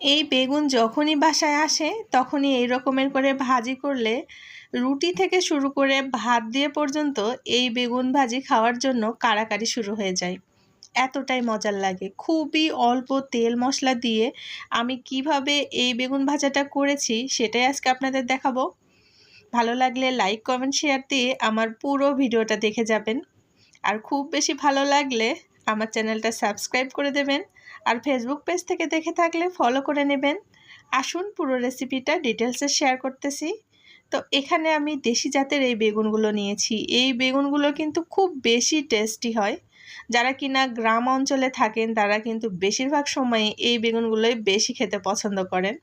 এই বেগুন যখনই বাসায় আসে, তখনই এই রকমের করে ভাজি করলে রুটি থেকে শুরু করে ভাত দিয়ে পর্যন্ত এই বেগুন ভাজি খাওয়ার জন্য কাড়াকাড়ি শুরু হয়ে যায়। এতটাই মজার লাগে। খুবই অল্প তেল মশলা দিয়ে আমি কীভাবে এই বেগুন ভাজাটা করেছি সেটাই আজকে আপনাদের দেখাবো। ভালো লাগলে লাইক কমেন্ট শেয়ার দিয়ে আমার পুরো ভিডিওটা দেখে যাবেন। আর খুব বেশি ভালো লাগলে আমার চ্যানেলটা সাবস্ক্রাইব করে দেবেন আর ফেসবুক পেজ থেকে দেখে থাকলে ফলো করে নেবেন। আসুন পুরো রেসিপিটা ডিটেলসে শেয়ার করতেছি। তো এখানে আমি দেশি জাতের এই বেগুনগুলো নিয়েছি। এই বেগুনগুলো কিন্তু খুব বেশি টেস্টি হয়। যারা কিনা গ্রাম অঞ্চলে থাকেন, তারা কিন্তু বেশিরভাগ সময়ে এই বেগুনগুলোই বেশি খেতে পছন্দ করেন।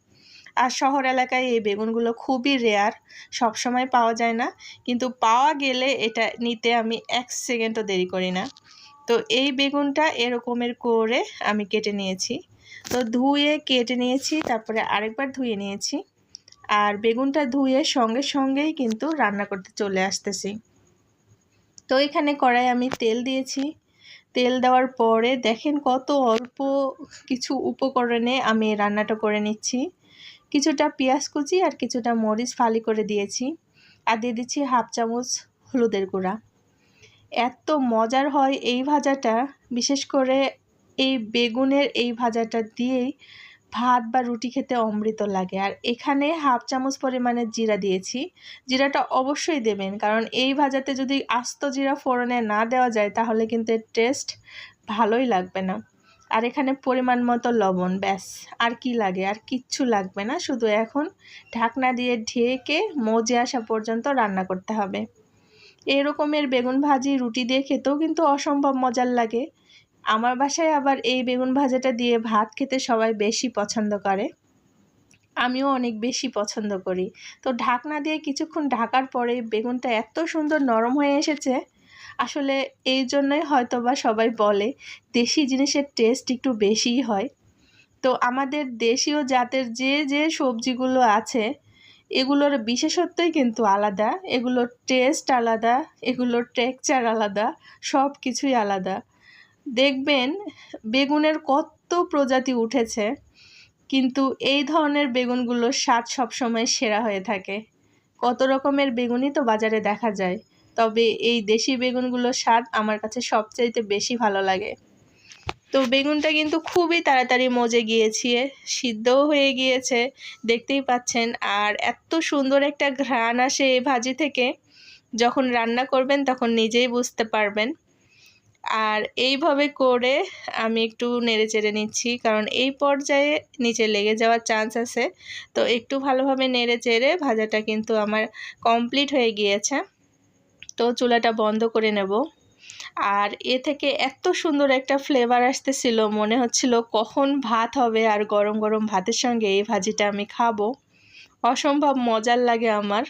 আর শহর এলাকায় এই বেগুনগুলো খুবই রেয়ার সব সময় পাওয়া যায় না। কিন্তু পাওয়া গেলে এটা নিতে আমি এক সেকেন্ডও দেরি করি না। তো এই বেগুনটা এরকমের করে আমি কেটে নিয়েছি। তো ধুয়ে কেটে নিয়েছি, তারপরে আরেকবার ধুয়ে নিয়েছি। আর বেগুনটা ধুয়ে সঙ্গে সঙ্গেই কিন্তু রান্না করতে চলে আসতেছি। তো এখানে কড়াই আমি তেল দিয়েছি। তেল দেওয়ার পরে দেখেন কত অল্প কিছু উপকরণে আমি রান্নাটা করে নিচ্ছি। কিছুটা পেঁয়াজ কুচি আর কিছুটা মরিচ ফালি করে দিয়েছি। আর দিয়ে দিচ্ছি হাফ চামচ হলুদের গুঁড়া। এত মজার হয় এই ভাজাটা, বিশেষ করে এই বেগুনের এই ভাজাটা দিয়েই ভাত বা রুটি খেতে অমৃত লাগে। আর এখানে হাফ চামচ পরিমাণে জিরা দিয়েছি। জিরাটা অবশ্যই দেবেন, কারণ এই ভাজাতে যদি আস্ত জিরা ফোড়নে না দেওয়া যায়, তাহলে কিন্তু এর টেস্ট ভালোই লাগবে না। আর এখানে পরিমাণ মতো লবণ, ব্যাস, আর কি লাগে? আর কিচ্ছু লাগবে না, শুধু এখন ঢাকনা দিয়ে ঢেকে মজে আসা পর্যন্ত রান্না করতে হবে। এরকমের বেগুন ভাজি, রুটি দিয়ে খেতেও কিন্তু অসম্ভব মজার লাগে। আমার বাসায় আবার এই বেগুন ভাজাটা দিয়ে ভাত খেতে সবাই বেশি পছন্দ করে। আমিও অনেক বেশি পছন্দ করি। তো ঢাকনা দিয়ে কিছুক্ষণ ঢাকার পরে বেগুনটা এত সুন্দর নরম হয়ে এসেছে, আসলে এই জন্যই হয়তো বা সবাই বলে দেশি জিনিসের টেস্ট একটু বেশিই হয়। তো আমাদের দেশীয় জাতের যে যে সবজিগুলো আছে এগুলোর বিশেষত্বই কিন্তু আলাদা, এগুলোর টেস্ট আলাদা, এগুলোর টেক্সচার আলাদা সব কিছুই আলাদা। দেখবেন, বেগুনের কত প্রজাতি উঠেছে, কিন্তু এই ধরনের বেগুনগুলোর স্বাদ সবসময় সেরা হয়ে থাকে। কত রকমের বেগুনই তো বাজারে দেখা যায়, তবে এই দেশি বেগুনগুলোর স্বাদ আমার কাছে সবচাইতে বেশি ভালো লাগে। তো বেগুনটা কিন্তু খুবই তাড়াতাড়ি মজে গিয়েছে, সিদ্ধও হয়ে গিয়েছে, দেখতেই পাচ্ছেন। আর এত সুন্দর একটা ঘ্রাণ আসে এই ভাজি থেকে, যখন রান্না করবেন তখন নিজেই বুঝতে পারবেন। আর এইভাবে করে আমি একটু নেড়ে চেড়ে নিচ্ছি, কারণ এই পর্যায়ে নিচে লেগে যাওয়ার চান্স আছে। তো একটু ভালোভাবে নেড়ে চেড়ে ভাজাটা কিন্তু আমার কমপ্লিট হয়ে গিয়েছে। তো চুলাটা বন্ধ করে নেব। আর এ থেকে এত সুন্দর একটা ফ্লেভার আসতেছিল, মনে হচ্ছিল কখন ভাত হবে আর গরম গরম ভাতের সঙ্গে এই ভাজিটা আমি খাব। অসম্ভব মজার লাগে আমার।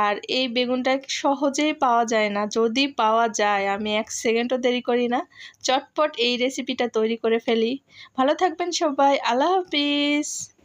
আর এই বেগুনটা সহজেই পাওয়া যায় না, যদি পাওয়া যায়, আমি এক সেকেন্ডও দেরি করি না, চটপট এই রেসিপিটা তৈরি করে ফেলি। ভালো থাকবেন সবাই, আল্লাহ হাফিজ।